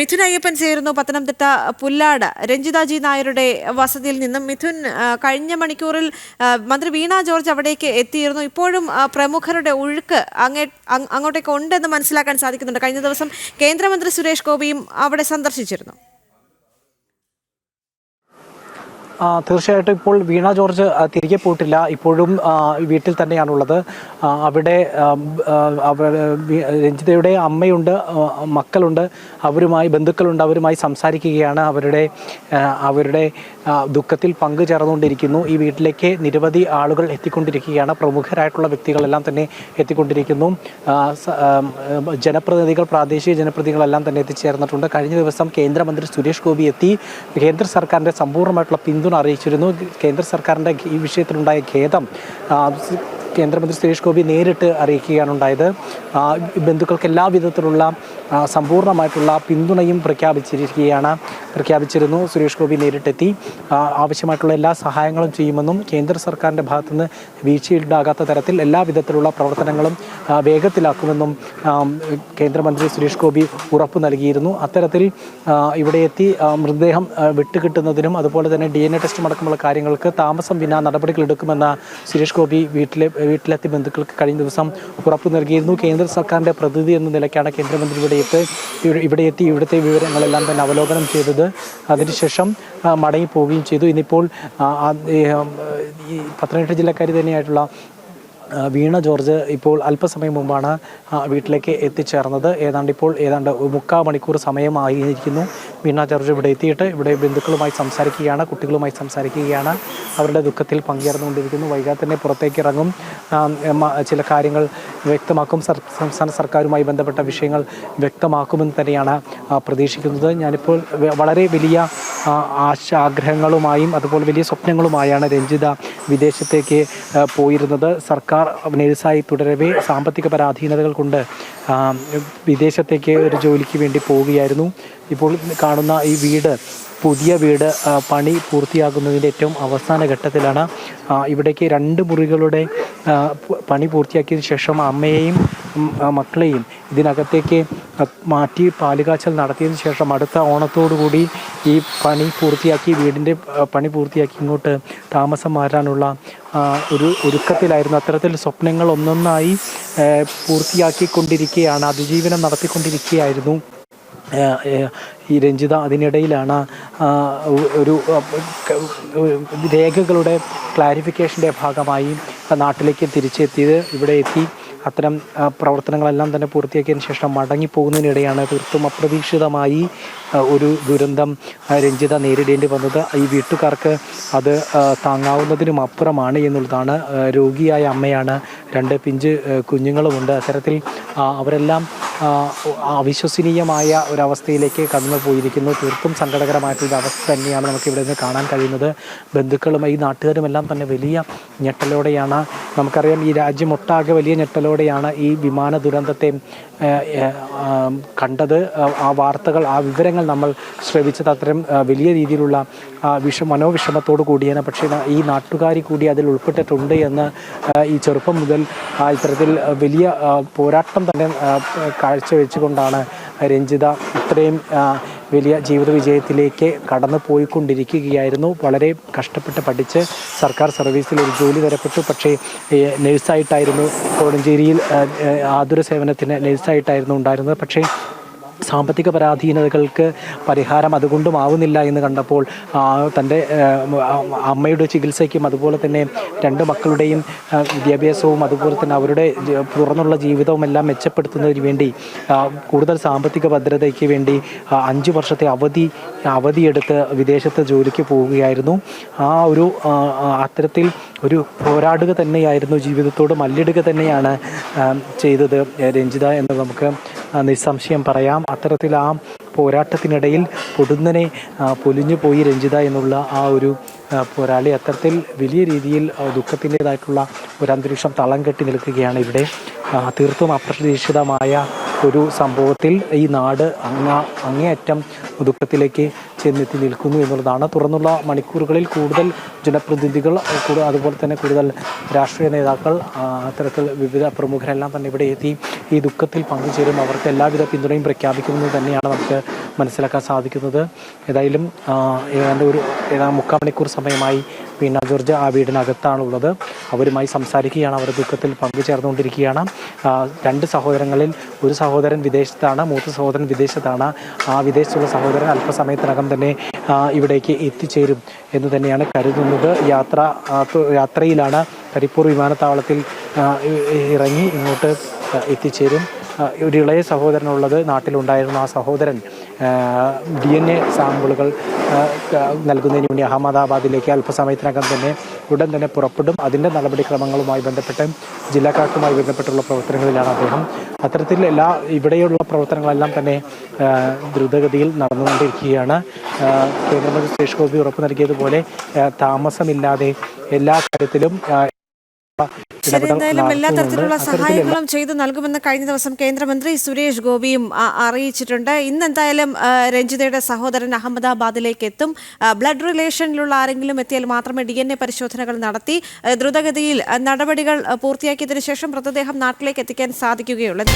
മിഥുൻ അയ്യപ്പൻ ചേരുന്നു പത്തനംതിട്ട പുല്ലാട്. രഞ്ജിതാജി നായരുടെ വസതിയിൽ നിന്നും മിഥുൻ കഴിഞ്ഞ മണിക്കൂറിൽ മന്ത്രി വീണ ജോർജ് അവിടേക്ക് എത്തിയിരുന്നു. ഇപ്പോഴും പ്രമുഖരുടെ ഒഴുക്ക് അങ്ങേ അങ്ങോട്ടേക്ക് ഉണ്ടെന്ന് മനസ്സിലാക്കാൻ സാധിക്കുന്നുണ്ട്. കഴിഞ്ഞ ദിവസം കേന്ദ്രമന്ത്രി സുരേഷ് ഗോപിയും അവിടെ സന്ദർശിച്ചിരുന്നു ആ, തീർച്ചയായിട്ടും ഇപ്പോൾ വീണ ജോർജ് തിരികെ പോയിട്ടില്ല. ഇപ്പോഴും വീട്ടിൽ തന്നെയാണുള്ളത്. അവിടെ രഞ്ജിതയുടെ അമ്മയുണ്ട് മക്കളുണ്ട്. അവരുമായി ബന്ധുക്കളുണ്ട് അവരുമായി സംസാരിക്കുകയാണ്. അവരുടെ അവരുടെ ദുഃഖത്തിൽ പങ്കുചേർന്നുകൊണ്ടിരിക്കുന്നു. ഈ വീട്ടിലേക്ക് നിരവധി ആളുകൾ എത്തിക്കൊണ്ടിരിക്കുകയാണ്. പ്രമുഖരായിട്ടുള്ള വ്യക്തികളെല്ലാം തന്നെ എത്തിക്കൊണ്ടിരിക്കുന്നു. ജനപ്രതിനിധികൾ പ്രാദേശിക ജനപ്രതിനിധികളെല്ലാം തന്നെ എത്തിച്ചേർന്നിട്ടുണ്ട്. കഴിഞ്ഞ ദിവസം കേന്ദ്രമന്ത്രി സുരേഷ് ഗോപി എത്തി. കേന്ദ്ര സർക്കാരിന്റെ സമ്പൂർണമായിട്ടുള്ള പിന്തുണ അറിയിച്ചിരുന്നു. കേന്ദ്ര സർക്കാരിന്റെ ഈ വിഷയത്തിലുണ്ടായ ഖേദം കേന്ദ്രമന്ത്രി സുരേഷ് ഗോപി നേരിട്ട് അറിയിക്കുകയാണ് ഉണ്ടായത്. ബന്ധുക്കൾക്ക് എല്ലാ വിധത്തിലുള്ള സമ്പൂർണമായിട്ടുള്ള പിന്തുണയും പ്രഖ്യാപിച്ചിരിക്കുകയാണ് പ്രഖ്യാപിച്ചിരുന്നു. സുരേഷ് ഗോപി നേരിട്ടെത്തി. ആവശ്യമായിട്ടുള്ള എല്ലാ സഹായങ്ങളും ചെയ്യുമെന്നും കേന്ദ്ര സർക്കാരിന്റെ ഭാഗത്തുനിന്ന് വീഴ്ചയുണ്ടാകാത്ത തരത്തിൽ എല്ലാ വിധത്തിലുള്ള പ്രവർത്തനങ്ങളും വേഗത്തിലാക്കുമെന്നും കേന്ദ്രമന്ത്രി സുരേഷ് ഗോപി ഉറപ്പ് നൽകിയിരുന്നു. അത്തരത്തിൽ ഇവിടെ എത്തി മൃതദേഹം വിട്ടുകിട്ടുന്നതിനും അതുപോലെ തന്നെ ഡി എൻ എ ടെസ്റ്റും അടക്കമുള്ള കാര്യങ്ങൾക്ക് താമസം വിനാ നടപടികൾ എടുക്കുമെന്ന സുരേഷ് ഗോപി വീട്ടിലെ വീട്ടിലെത്തി ബന്ധുക്കൾക്ക് കഴിഞ്ഞ ദിവസം ഉറപ്പ് നൽകിയിരുന്നു. കേന്ദ്ര സർക്കാരിന്റെ പ്രതിനിധി എന്ന നിലയ്ക്കാണ് കേന്ദ്രമന്ത്രി ഇവിടെ എത്തി ഇവിടെ- എത്തി ഇവിടുത്തെ വിവരങ്ങളെല്ലാം തന്നെ അവലോകനം ചെയ്തത്. അതിനുശേഷം മടങ്ങി പോവുകയും ചെയ്തു. ഇന്നിപ്പോൾ ഈ പത്തനംതിട്ട ജില്ലക്കാരി തന്നെയായിട്ടുള്ള വീണ ജോർജ് ഇപ്പോൾ അല്പസമയം മുമ്പാണ് വീട്ടിലേക്ക് എത്തിച്ചേർന്നത്. ഏതാണ്ട് ഇപ്പോൾ ഏതാണ്ട് മുക്കാൽ മണിക്കൂർ സമയമായിരിക്കുന്നു. വീണ ജോർജ് ഇവിടെ എത്തിയിട്ട് ഇവിടെ ബന്ധുക്കളുമായി സംസാരിക്കുകയാണ് കുട്ടികളുമായി സംസാരിക്കുകയാണ്. അവരുടെ ദുഃഖത്തിൽ പങ്കുചേർന്നുകൊണ്ടിരിക്കുന്നു. വൈകാതെ തന്നെ പുറത്തേക്ക് ഇറങ്ങും ചില കാര്യങ്ങൾ വ്യക്തമാക്കും. സംസ്ഥാന സർക്കാരുമായി ബന്ധപ്പെട്ട വിഷയങ്ങൾ വ്യക്തമാക്കുമെന്ന് തന്നെയാണ് പ്രതീക്ഷിക്കുന്നത്. ഞാനിപ്പോൾ വളരെ വലിയ ആശ ആഗ്രഹങ്ങളുമായും അതുപോലെ വലിയ സ്വപ്നങ്ങളുമായാണ് രഞ്ജിത വിദേശത്തേക്ക് പോയിരുന്നത്. സർക്കാർ നേഴ്സായി തുടരവേ സാമ്പത്തിക പരാധീനതകൾ കൊണ്ട് വിദേശത്തേക്ക് ഒരു ജോലിക്ക് വേണ്ടി പോവുകയായിരുന്നു. ഇപ്പോൾ കാണുന്ന ഈ വീട് പുതിയ വീട് പണി പൂർത്തിയാക്കുന്നതിന്റെ ഏറ്റവും അവസാന ഘട്ടത്തിലാണ്. ഇവിടേക്ക് രണ്ട് മുറികളുടെ പണി പൂർത്തിയാക്കിയതിനു ശേഷം അമ്മയെയും മക്കളെയും ഇതിനകത്തേക്ക് മാറ്റി പാലുകാച്ചൽ നടത്തിയതിന് ശേഷം അടുത്ത ഓണത്തോടുകൂടി ഈ പണി പൂർത്തിയാക്കി വീടിന്റെ പണി പൂർത്തിയാക്കി ഇങ്ങോട്ട് താമസം മാറാനുള്ള ഒരു ഒരുക്കത്തിലായിരുന്നു. അത്തരത്തിൽ സ്വപ്നങ്ങൾ ഒന്നൊന്നായി പൂർത്തിയാക്കിക്കൊണ്ടിരിക്കുകയാണ് അതിജീവനം നടത്തിക്കൊണ്ടിരിക്കുകയായിരുന്നു. ഈ രഞ്ജിത അതിനിടയിലാണ് ഒരു രേഖകളുടെ ക്ലാരിഫിക്കേഷന്റെ ഭാഗമായി നാട്ടിലേക്ക് തിരിച്ചെത്തിയത്. ഇവിടെ എത്തി. അത്തരം പ്രവർത്തനങ്ങളെല്ലാം തന്നെ പൂർത്തിയാക്കിയതിന് ശേഷം മടങ്ങിപ്പോകുന്നതിനിടെയാണ് തീർത്തും അപ്രതീക്ഷിതമായി ഒരു ദുരന്തം രഞ്ജിത നേരിടേണ്ടി വന്നത്. ഈ വീട്ടുകാർക്ക് അത് താങ്ങാവുന്നതിനും അപ്പുറമാണ് എന്നുള്ളതാണ്. രോഗിയായ അമ്മയാണ്. രണ്ട് പിഞ്ച് കുഞ്ഞുങ്ങളുമുണ്ട്. അത്തരത്തിൽ അവരെല്ലാം അവിശ്വസനീയമായ ഒരവസ്ഥയിലേക്ക് കടന്നു പോയിരിക്കുന്നു. തീർത്തും സങ്കടകരമായിട്ടുള്ള അവസ്ഥ തന്നെയാണ് നമുക്ക് ഇവിടെ നിന്ന് കാണാൻ കഴിയുന്നത്. ബന്ധുക്കളും ഈ നാട്ടുകാരും എല്ലാം തന്നെ വലിയ ഞെട്ടലോടെയാണ് നമുക്കറിയാം ഈ രാജ്യമൊട്ടാകെ വലിയ ഞെട്ടലോടെയാണ് ഈ വിമാന ദുരന്തത്തെ കണ്ടത്. ആ, വാർത്തകൾ ആ വിവരങ്ങൾ നമ്മൾ ശ്രവിച്ചത് അത്തരം വലിയ രീതിയിലുള്ള വിഷ മനോവിഷമത്തോടു കൂടിയാണ്. പക്ഷേ ഈ നാട്ടുകാരി കൂടി അതിൽ ഉൾപ്പെട്ടിട്ടുണ്ട് എന്ന് ഈ ചെറുപ്പം മുതൽ ഇത്തരത്തിൽ വലിയ പോരാട്ടം തന്നെ കാഴ്ചവെച്ചുകൊണ്ടാണ് രഞ്ജിത ഇത്രയും വലിയ ജീവിത വിജയത്തിലേക്ക് കടന്നു പോയിക്കൊണ്ടിരിക്കുകയായിരുന്നു. വളരെ കഷ്ടപ്പെട്ട് പഠിച്ച് സർക്കാർ സർവീസിൽ ഒരു ജോലി തരപ്പെട്ടു. പക്ഷേ നഴ്സായിട്ടായിരുന്നു കോഴഞ്ചേരിയിൽ ആതുര സേവനത്തിന് നഴ്സായിട്ടായിരുന്നു ഉണ്ടായിരുന്നത്. പക്ഷേ സാമ്പത്തിക പരാധീനതകൾക്ക് പരിഹാരം അതുകൊണ്ടും ആവുന്നില്ല എന്ന് കണ്ടപ്പോൾ തന്റെ അമ്മയുടെ ചികിത്സയ്ക്കും അതുപോലെ തന്നെ രണ്ട് മക്കളുടെയും വിദ്യാഭ്യാസവും അതുപോലെ തന്നെ അവരുടെ തുറന്നുള്ള ജീവിതവും എല്ലാം മെച്ചപ്പെടുത്തുന്നതിന് വേണ്ടി കൂടുതൽ സാമ്പത്തിക ഭദ്രതയ്ക്ക് വേണ്ടി അഞ്ച് വർഷത്തെ അവധി അവധിയെടുത്ത് വിദേശത്ത് ജോലിക്ക് പോവുകയായിരുന്നു. ആ ഒരു അത്തരത്തിൽ ഒരു പോരാടുക തന്നെയായിരുന്നു ജീവിതത്തോട് മല്ലിടുക തന്നെയാണ് ചെയ്തത്. രഞ്ജിത എന്ന് നമുക്ക് നിസ്സംശയം പറയാം. അത്തരത്തിൽ ആ പോരാട്ടത്തിനിടയിൽ പൊടുന്നനെ പൊലിഞ്ഞു പോയി രഞ്ജിത എന്നുള്ള ആ ഒരു പോരാളി അത്തരത്തിൽ വലിയ രീതിയിൽ ദുഃഖത്തിന്റെതായിട്ടുള്ള ഒരു അന്തരീക്ഷം തളം കെട്ടി നിൽക്കുകയാണ് ഇവിടെ. തീർത്തും അപ്രതീക്ഷിതമായ ഒരു സംഭവത്തിൽ ഈ നാട് അങ്ങ അങ്ങേയറ്റം ദുഃഖത്തിലേക്ക് ചെന്നെത്തി നിൽക്കുന്നു എന്നുള്ളതാണ്. തുറന്നുള്ള മണിക്കൂറുകളിൽ കൂടുതൽ ജനപ്രതിനിധികൾ അതുപോലെ തന്നെ കൂടുതൽ രാഷ്ട്രീയ നേതാക്കൾ അത്തരത്തിൽ വിവിധ പ്രമുഖരെല്ലാം തന്നെ ഇവിടെ എത്തി ഈ ദുഃഖത്തിൽ പങ്കുചേരും. അവർക്ക് എല്ലാവിധ പിന്തുണയും പ്രഖ്യാപിക്കുമെന്ന് തന്നെയാണ് നമുക്ക് മനസ്സിലാക്കാൻ സാധിക്കുന്നത്. ഏതായാലും ഏതാണ്ട് ഒരു ഏതാണ്ട് മുക്കാൽ മണിക്കൂർ സമയമായി വീണ ജോർജ് ആ വീടിനകത്താണുള്ളത്. അവരുമായി സംസാരിക്കുകയാണ്. അവർ ദുഃഖത്തിൽ പങ്കുചേർന്നുകൊണ്ടിരിക്കുകയാണ്. രണ്ട് സഹോദരങ്ങളിൽ ഒരു സഹോദരൻ വിദേശത്താണ് മൂത്ത സഹോദരൻ വിദേശത്താണ്. ആ വിദേശത്തുള്ള സഹോദരൻ അല്പസമയത്തിനകം തന്നെ ഇവിടേക്ക് എത്തിച്ചേരും എന്ന് തന്നെയാണ് കരുതുന്നത്. യാത്ര യാത്രയിലാണ് കരിപ്പൂർ വിമാനത്താവളത്തിൽ ഇറങ്ങി ഇങ്ങോട്ട് എത്തിച്ചേരും. ഒരു ഇളയ സഹോദരനുള്ളത് നാട്ടിലുണ്ടായിരുന്നു ആ സഹോദരൻ ഡി എൻ എ സാമ്പിളുകൾ നൽകുന്നതിന് വേണ്ടി അഹമ്മദാബാദിലേക്ക് അല്പസമയത്തിനകം തന്നെ ഉടൻ തന്നെ പുറപ്പെടും. അതിന്റെ നടപടിക്രമങ്ങളുമായി ബന്ധപ്പെട്ട് ജില്ലാ കളക്ടറുമായി ബന്ധപ്പെട്ടുള്ള പ്രവർത്തനങ്ങളിലാണ് അദ്ദേഹം. അത്തരത്തിൽ എല്ലാ ഇവിടെയുള്ള പ്രവർത്തനങ്ങളെല്ലാം തന്നെ ദ്രുതഗതിയിൽ നടന്നുകൊണ്ടിരിക്കുകയാണ്. കേന്ദ്രമന്ത്രി സുരേഷ് ഗോപി ഉറപ്പു നൽകിയതുപോലെ താമസമില്ലാതെ എല്ലാ കാര്യത്തിലും ശരി എന്തായാലും എല്ലാ തരത്തിലുള്ള സഹായങ്ങളും ചെയ്തു നൽകുമെന്ന് കഴിഞ്ഞ ദിവസം കേന്ദ്രമന്ത്രി സുരേഷ് ഗോപിയും അറിയിച്ചിട്ടുണ്ട്. ഇന്ന് എന്തായാലും രഞ്ജിതയുടെ സഹോദരൻ അഹമ്മദാബാദിലേക്ക് എത്തും. ബ്ലഡ് റിലേഷനിലുള്ള ആരെങ്കിലും എത്തിയാൽ മാത്രമേ ഡി എൻ എ പരിശോധനകൾ നടത്തി ദ്രുതഗതിയിൽ നടപടികൾ പൂർത്തിയാക്കിയതിനു ശേഷം മൃതദേഹം നാട്ടിലേക്ക് എത്തിക്കാൻ സാധിക്കുകയുള്ളൂ.